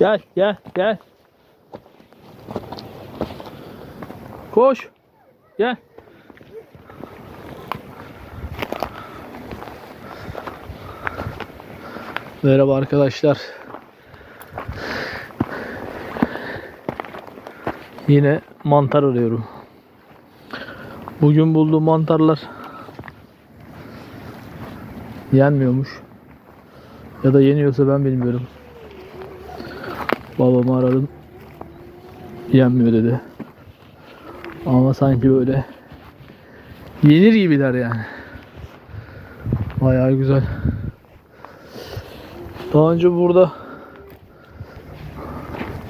Gel gel gel. Koş. Gel. Merhaba arkadaşlar. Yine mantar arıyorum. Bugün bulduğum mantarlar yenmiyormuş. Ya da yeniyorsa ben bilmiyorum. Babamı aradım. Yenmiyor dedi. Ama sanki böyle yenir gibiler yani. Bayağı güzel. Daha önce burada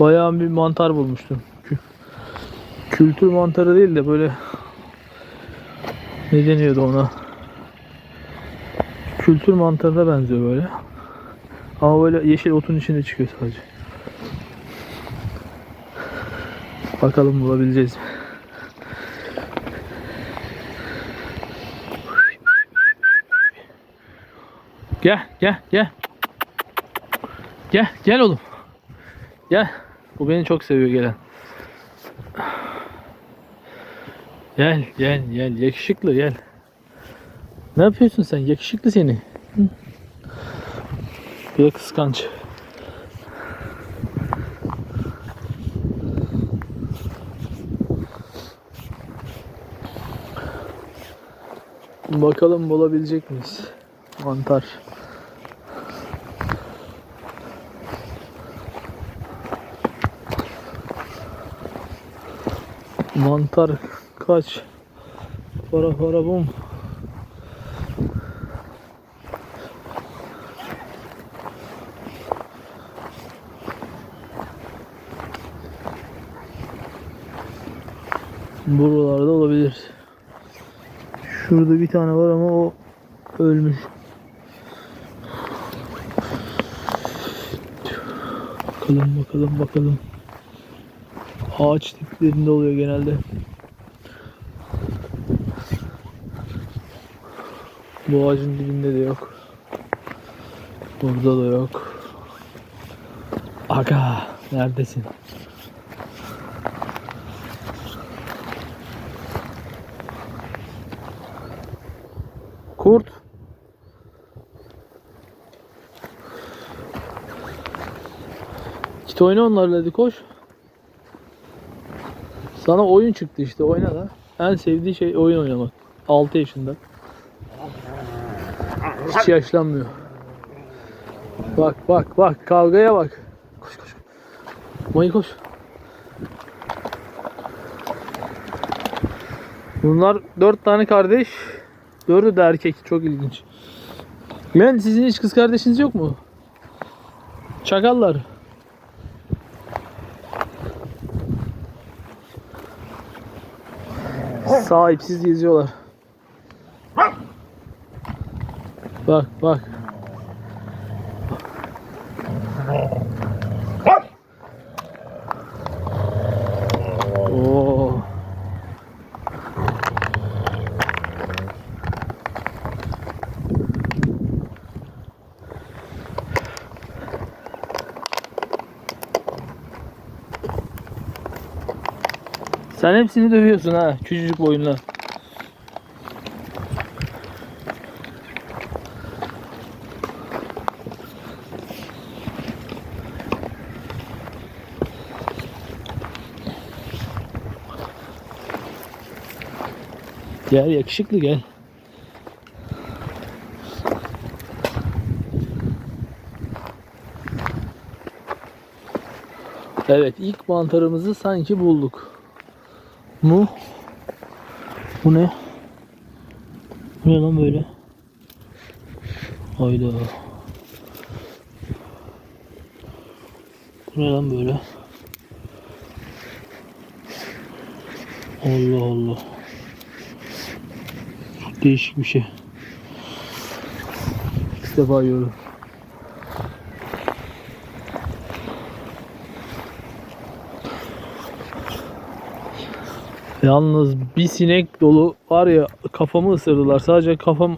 bayağı bir mantar bulmuştum. Kü- Kültür mantarı değil de böyle ne deniyordu ona? Kültür mantarına benziyor böyle. Ama böyle yeşil otun içinde çıkıyor sadece. Bakalım bulabileceğiz mi? Gel gel gel. Gel gel oğlum. Gel. Bu beni çok seviyor gelen. Gel gel gel yakışıklı gel. Ne yapıyorsun sen? Yakışıklı seni. Bir de kıskanç. Bakalım bulabilecek miyiz? Mantar. Mantar kaç? Para para bum. Buralarda olabilir. Şurada bir tane var ama o ölmüş. Bakalım bakalım bakalım. Ağaç diplerinde oluyor genelde. Bu ağacın dibinde de yok. Burada da yok. Aga neredesin? Kurt. Git oyna onlarla hadi koş. Sana oyun çıktı işte oyna da. En sevdiği şey oyun oynamak. 6 yaşında. Hiç yaşlanmıyor. Bak bak bak kavgaya bak. Koş koş. Mayı koş. Bunlar dört tane kardeş. Dördü de erkek. Çok ilginç. Ben sizin hiç kız kardeşiniz yok mu? Çakallar. Sahipsiz geziyorlar. Bak bak. Sen hepsini dövüyorsun ha küçücük boyunla. Gel yakışıklı gel. Evet ilk mantarımızı sanki bulduk. Mu? Bu ne? Bu ne lan böyle? Hayda. Bu ne lan böyle? Allah Allah. Değişik bir şey. İlk defa görüyorum. Yalnız bir sinek dolu var ya kafamı ısırdılar. Sadece kafam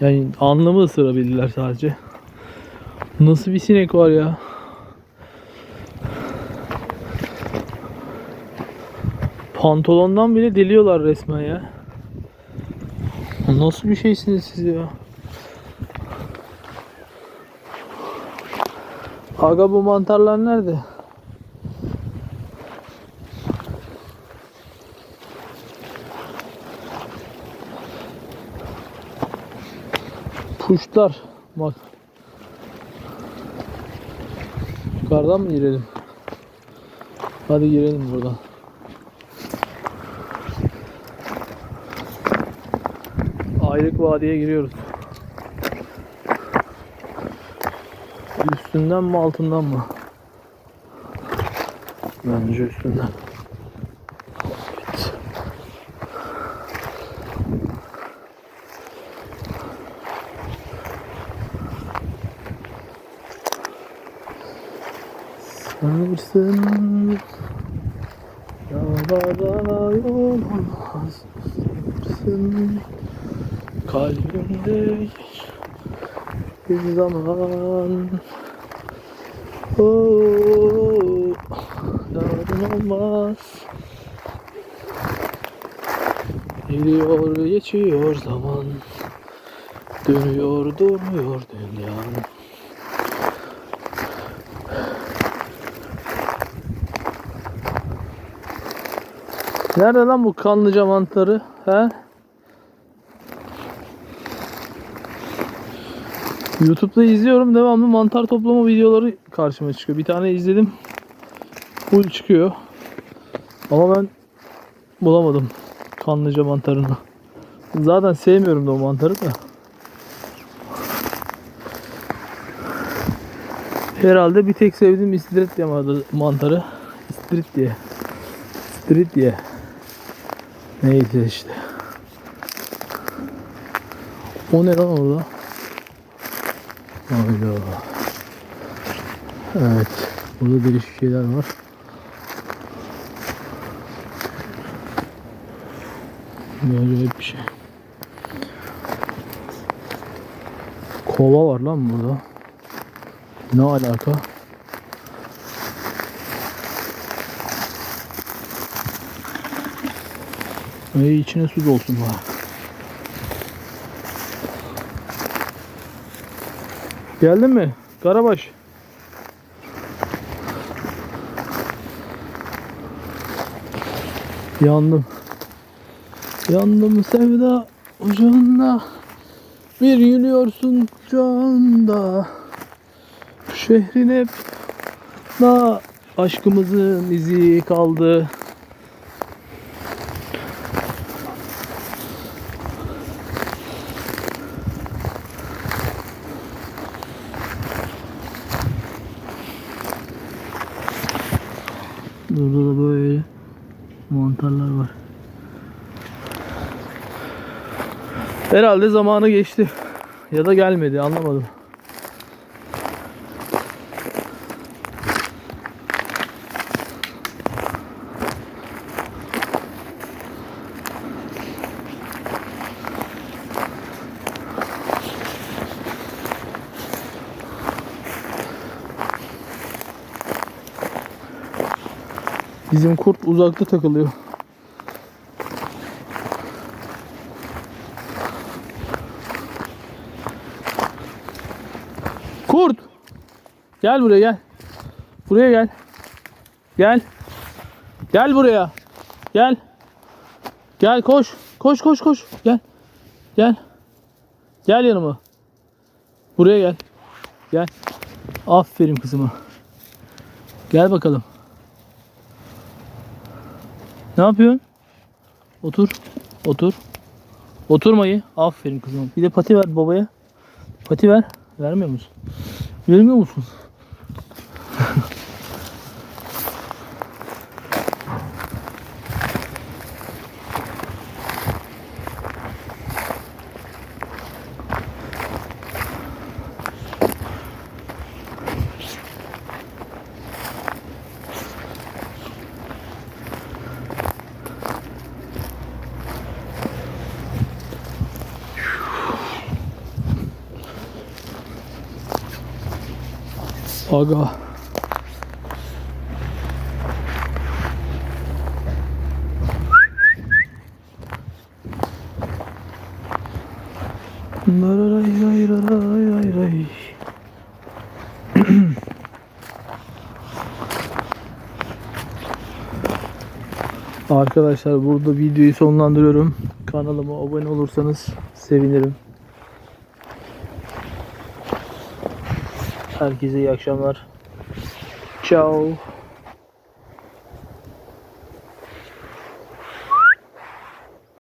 yani alnımı ısırabildiler sadece. Nasıl bir sinek var ya? Pantolondan bile deliyorlar resmen ya. Nasıl bir şeysiniz siz ya? Aga bu mantarlar nerede? Puşlar. Bak. Yukarıdan mı girelim? Hadi girelim buradan. Ayrık Vadi'ye giriyoruz. Üstünden mi altından mı? Bence üstünden. Sanırsın Dağlara yol olmaz Sanırsın Kalbimde bir zaman. Oh, yarın olmaz. Geliyor geçiyor zaman. Dönüyor durmuyor dünya Nerede lan bu kanlıca mantarı? He? YouTube'da izliyorum devamlı mantar toplama videoları karşıma çıkıyor. Bir tane izledim. Full çıkıyor. Ama ben bulamadım kanlıca mantarını. Zaten sevmiyorum da o mantarı da. Herhalde bir tek sevdiğim istiridye mantarı. İstiridye. İstiridye. Neyse işte. O ne lan orada? Hayda. Evet. Burada değişik şeyler var. Ne acayip bir şey. Kova var lan burada. Ne alaka? Ey içine su dolsun bari. Geldin mi? Karabaş. Yandım. Yandım sevda ocağında. Bir yürüyorsun kucağında. Şehrin hep da aşkımızın izi kaldı. Burada da böyle mantarlar var. Herhalde zamanı geçti. Ya da gelmedi anlamadım. Bizim kurt uzakta takılıyor. Kurt! Gel buraya gel. Buraya gel. Gel. Gel buraya. Gel. Gel koş. Koş koş koş. Gel. Gel. Gel yanıma. Buraya gel. Gel. Aferin kızıma. Gel bakalım. Ne yapıyorsun? Otur. Otur. Oturmayı. Aferin kızım. Bir de pati ver babaya. Pati ver. Vermiyor musun? Vermiyor musun? Aga. Naray ray ray ray ray. Arkadaşlar burada videoyu sonlandırıyorum. Kanalıma abone olursanız sevinirim. Herkese iyi akşamlar. Ciao.